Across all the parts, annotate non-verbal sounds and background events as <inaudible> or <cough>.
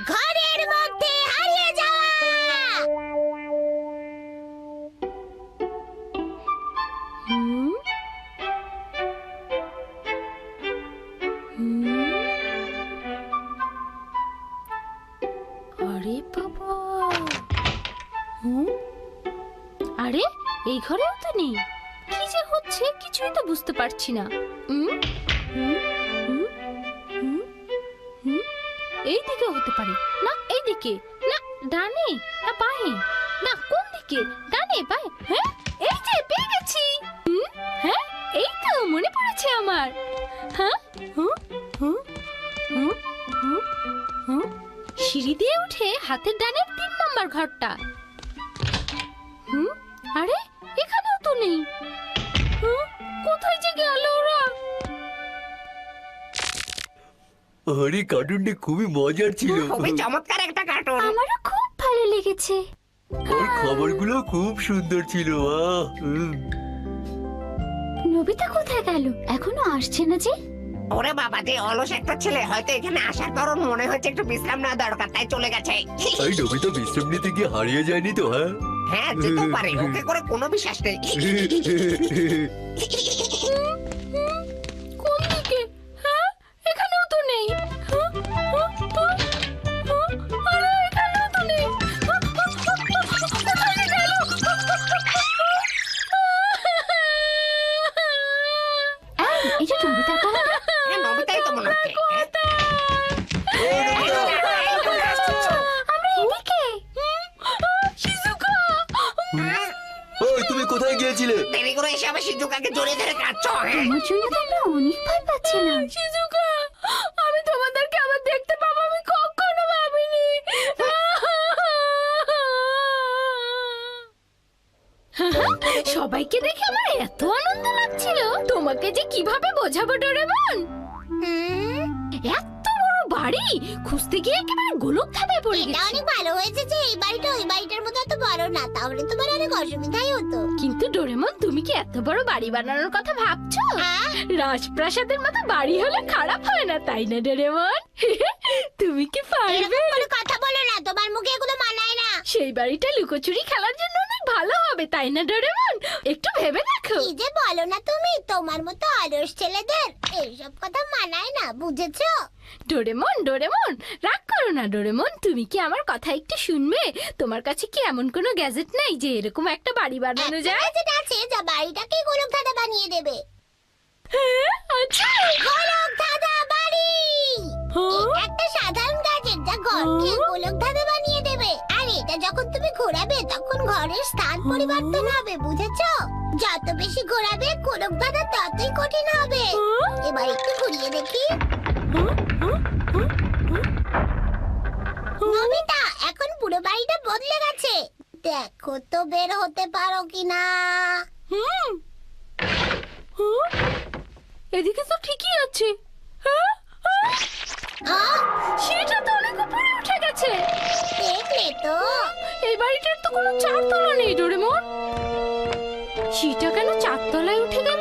ঘরের মধ্যে হারিয়ে যাওয়া? আরে বাবা হুম? আরে, এই ঘরেও তো নেই কি যে হচ্ছে কিছুই তো বুঝতে পারছি না হুম? হুম? এই দিকে হতে পারে না, এই দিকে না, ডানে না, বাঁয়ে না, কোন দিকে ডানে, বাঁয়ে হ্যাঁ এই যে, পেয়ে গেছি? হ্যাঁ এই তো, মনে পড়েছে আমার হ্যাঁ হুম? হুম? হুম? হুম? হুম? সিঁড়ি দিয়ে উঠে হাতের ডানের তিন নম্বর ঘরটা হুম আরে, এখানেও তো নেই হুম? কোথায় যে গেল আরে কার্টুনটা খুবই মজার ছিল। খুবই চমৎকার একটা কার্টুন। আমারও খুব ভালো লেগেছে। আর খবরগুলো খুব সুন্দর ছিল আহ, উম। নবিতা কোথায় গেল? এখনও আসছে না যে? ওরে বাবা যে অলস একটা ছেলে হয়তো এখানে আসার কারণ মনে হচ্ছে একটু বিশ্রাম নেওয়া দরকার তাই চলে গেছে। এই নবিতা বিশ্রাম নিতে গিয়ে হারিয়ে যায়নি তো হ্যাঁ? হ্যাঁ যেতেও পারে ওকে করে কোনো বিশ্বাস নেই। <laughs> এই যে নবিতার গলা না? হ্যাঁ, নবিতাই তো মনে হচ্ছে। আমরা এদিকে শিজুকা ওই তুমি কোথায় গিয়েছিলে? দেরি করে এসে আবার সিজুকাকে জড়িয়ে ধরে কাঁদছ হ্যাঁ? জন্য তো আমরা অনেক ভয় পাচ্ছিলাম শিজুকা আমি তোমাদেরকে আবার দেখতে পাবো আমি কখনো ভাবিনি সবাইকে দেখে আমার এত আনন্দ লাগছিল। তোমাকে যে কীভাবে বোঝাবো ডোরেমন? এত বড় বাড়ি! খুঁজতে গিয়ে একেবারে গোলক পড়ে এটা গেছি। অনেক ভালো হয়েছে যে এই বাড়িটা ওই বাড়িটার মতো এত বড় না তাহলে তোমার অনেক অসুবিধাই হতো। কিন্তু ডোরেমন তুমি কি এত বড় বাড়ি বানানোর কথা ভাবছ? হ্যাঁ? রাজপ্রাসাদের মতো বাড়ি হলে খারাপ হয় না তাই না ডোরেমন? <laughs> তুমি কি পারবে? এরকম কোনো কথা বলো না তোমার মুখে এগুলো মানায় না। সেই বাড়িটা লুকোচুরি খেলার জন্য অনেক ভালো হবে তাই না ডোরেমন? একটু ভেবে দেখো। কি যে বলো না তুমি তোমার মতো অলস ছেলেদের এইসব কথা মানায় না বুঝেছ? ডোরেমন ডোরেমন রাগ করো না ডোরেমন তুমি কি আমার কথা একটু শুনবে? তোমার কাছে কি এমন কোনো গ্যাজেট নাই যে এরকম একটা বাড়ি বানানো যায়? যেটা আছে যা বাড়িটাকে গোলক ধাঁধা বানিয়ে দেবে। হ্যাঁ, আচ্ছা। গোলক ধাঁধা বাড়ি! হ্যাঁ? এটা একটা সাধারণ গাছের যা ঘরকে হ্যাঁ? গোলক বানিয়ে ঘোরাবে, তখন ঘরের স্থান পরিবর্তন হবে, বুঝেছ যত বেশি ঘোরাবে গোলক ধাঁধা ততই কঠিন হবে? এবার একটু ঘুরিয়ে দেখি নমিতা, এখন পুরো বাড়িটা বদলে গেছে দেখো তো বের হতে পারো কিনা হুম? এদিকে তো ঠিকই আছে? হ্যাঁ? সিঁড়িটা তো অনেক উপরে উঠে গেছে। দেখলে তো। এই বাড়িটার তো কোনো চারতলা নেই ডোরেমন। সিঁড়িটা কেন চারতলায় উঠে গেল?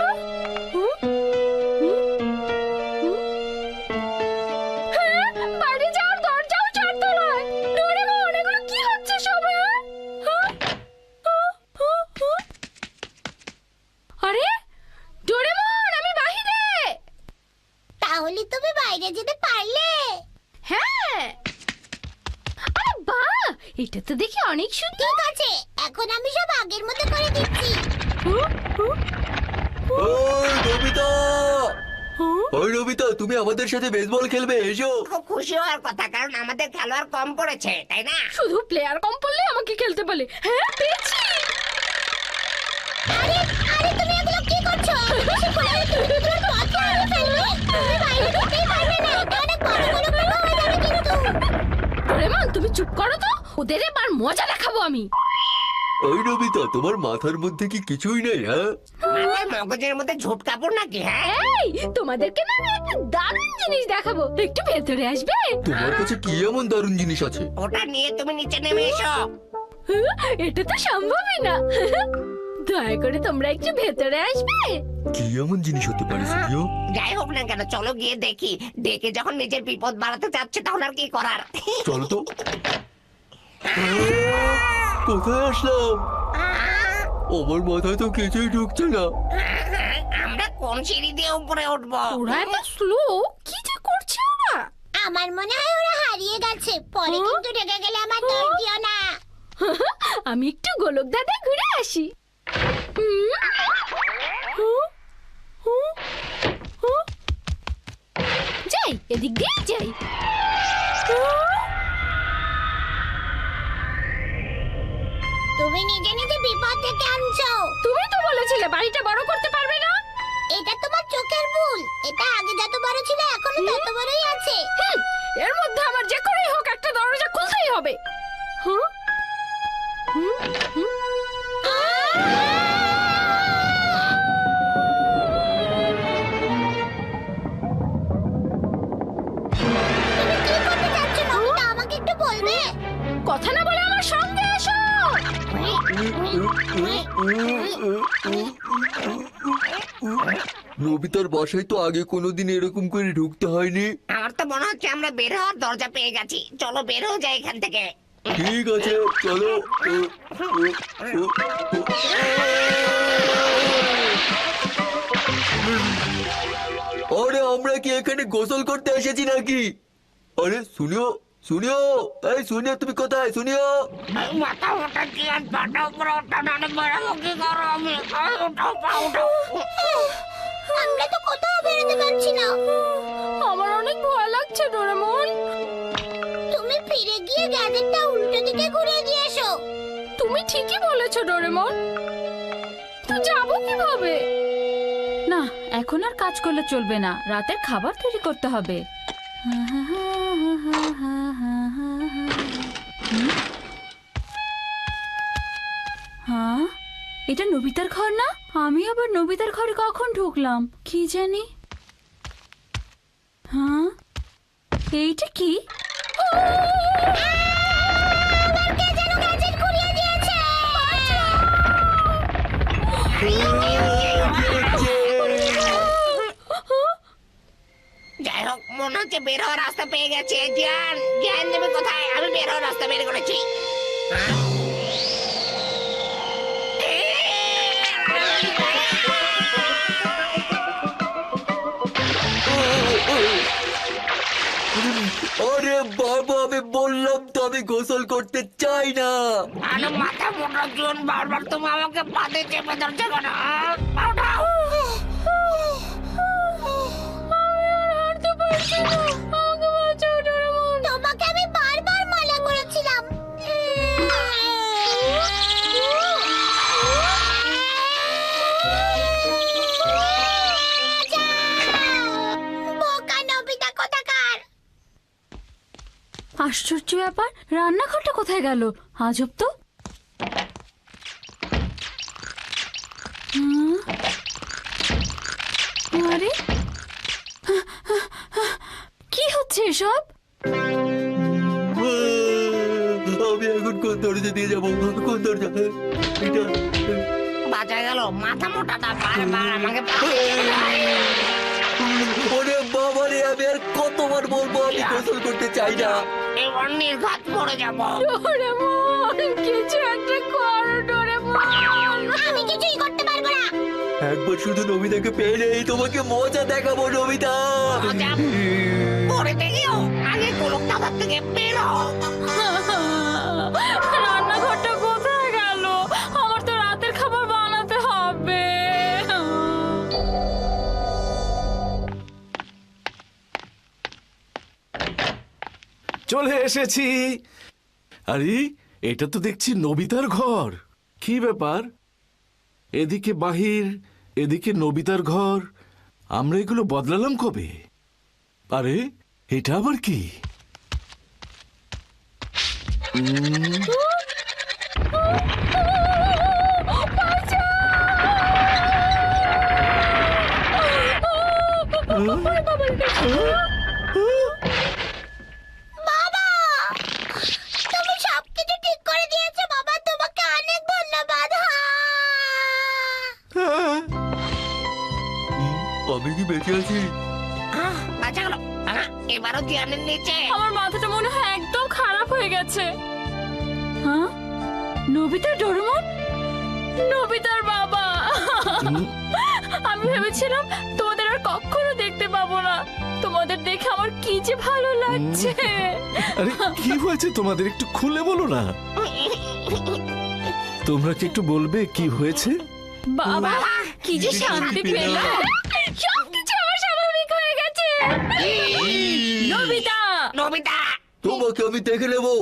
এটা তো দেখি অনেক সুন্দর। ঠিক আছে এখন আমি সব আগের মতো করে দিচ্ছি? ওই ওই তুমি আমাদের সাথে বেসবল খেলবে এসো। খুব খুশি হওয়ার কথা কারণ আমাদের খেলোয়াড় কম পড়েছে তাই না? শুধু প্লেয়ার কম পড়লে আমাকে খেলতে বলে। হ্যাঁ পেয়েছি। আরে আরে তুমি এগুলো কি করছ? বেশি করে তুমি তোমার পথ হারিয়ে ফেলবে তুমি বাইরে যেতেই পারবে না। এটা অনেক বড় বড় হয়ে যাবে কিন্তু। ডোরেমন তুমি চুপ করো তো। ওদের এবার মজা দেখাবো আমি। ওই নবিতা তোমার মাথার মধ্যে কি কিছুই নেই হ্যাঁ? মাথায় মগজের মধ্যে ঝুট কাপড় নাকি হ্যাঁ? এই তোমাদেরকে না আমি একটা দারুণ জিনিস দেখাবো। একটু ভেতরে আসবে? তোমার কাছে কি এমন দারুণ জিনিস আছে? ওটা নিয়ে তুমি নিচে নেমে এসো। হ্যাঁ, এটা তো সম্ভবই না। দয়া করে তোমরা একটু ভেতরে আসবে। কি এমন জিনিস হতে পারে সূর্য যাই হোক না কেন চলো গিয়ে দেখি। দেখে যখন নিজের বিপদ বাড়াতে চাচ্ছে তখন আর কি করার? চলো তো। কোথায় আসলাম? আমার মাথায় তো কিছুই ঢুকছে না। আমরা কোন সিঁড়ি দিয়ে উপরে উঠবো? ওরা এত স্লো কি যে করছে ওরা? আমার মনে হয় ওরা হারিয়ে গেছে। পরে হ্যাঁ? কিন্তু গেলে আমার দোষ দিও না। <laughs> আমি একটু গোলক দাদা ঘুরে আসি? হুম? যাই এদিক দিয়ে যাই। তুমি নিজে নিজে বিপদ থেকে আনছো। তুমি তো বলেছিলে বাড়িটা বড় করতে পারবে না। এটা তোমার চোখের ভুল। এটা আগে যত বড় ছিল এখনও তত বড়ই আছে। এর মধ্যে নবিতার বাসায় তো আগে কোনোদিন এরকম করে ঢুকতে হয়নি। আমার তো মনে হচ্ছে আমরা বের হওয়ার দরজা পেয়ে গেছি। চলো বের হয়ে যাই এখান থেকে। ঠিক আছে চলো। আরে আমরা কি এখানে গোসল করতে এসেছি নাকি? আরে শুনিও। শুনিও এই শুনিও তুমি কোথায়? শুনিও। মাথা ওটা কি আর পাটা উপরে ওটা না? বেড়াবো কি করো আমি? পা আমরা তো কোথাও বেরোতে পারছি না। আমার অনেক ভয় লাগছে ডোরেমন। তুমি ফিরে গিয়ে গ্যাজেটটা উল্টো দিকে ঘুরিয়ে দিয়ে এসো। তুমি ঠিকই বলেছ ডোরেমন। তো যাব কীভাবে? না এখন আর কাজ করলে চলবে না। রাতের খাবার তৈরি করতে হবে। হুম? হ্যাঁ? এটা নবিতার ঘর না? আমি আবার নবিতার ঘরে কখন ঢুকলাম? কি জানি? হ্যাঁ? এইটা কি? যাই হোক মনে হচ্ছে বের হওয়ার রাস্তা পেয়ে গেছে। জ্ঞান জ্ঞান তুমি কোথায়? আমি বের হওয়ার রাস্তা বের করেছি। আরে বাবা, আমি বললাম তো আমি গোসল করতে চাই না। আরে মাথা মোটার জন্য বারবার তুমি আমাকে পাতে চেপে ধরছো কেন আমি আর হাঁটতে পারছি তোমাকে আশ্চর্য ব্যাপার রান্নাঘরটা কোথায় গেল? আজব তো। আরে! কি হচ্ছে এসব? আমি এখন কোন দরজা দিয়ে যাব? কোন দরজা? এটা বাঁচা গেল। মাথা বারবার আমাকে পাতে ওরে বাবা রে আমি আর কতবার বলব আমি গোসল করতে চাই না। এবার নির্ঘাত পড়ে যাব। ডোরেমন কিছু একটা করো ডোরেমন আমি কিছুই করতে পারব না। একবার শুধু নবিতাকে পেয়ে নেই তোমাকে মজা দেখাবো নবিতা মজা? পরে দেখিও আগে গোলক দাদার থেকে বেরো। <laughs> চলে এসেছি আরে এটা তো দেখছি নবিতার ঘর কি ব্যাপার এদিকে বাহির এদিকে নবিতার ঘর আমরা এগুলো বদলালাম কবে আরে এটা আবার কি বাবা বেঁচে আছি আহ, বাঁচা গেল আহ, এবারও জিয়ানের নিচে? আমার মাথাটা মনে হয় একদম খারাপ হয়ে গেছে। হ্যাঁ? Nobita Doraemon? নবিতার বাবা। আমি ভেবেছিলাম তোমাদের আর কখনো দেখতে পাবো না। তোমাদের দেখে আমার কি যে ভালো লাগছে। আরে কি হয়েছে তোমাদের? একটু খুলে বলো না। তোমরা কি একটু বলবে কি হয়েছে? বাবা কি যে শান্তি পেলাম। Tubuh kami tak. Tubuh.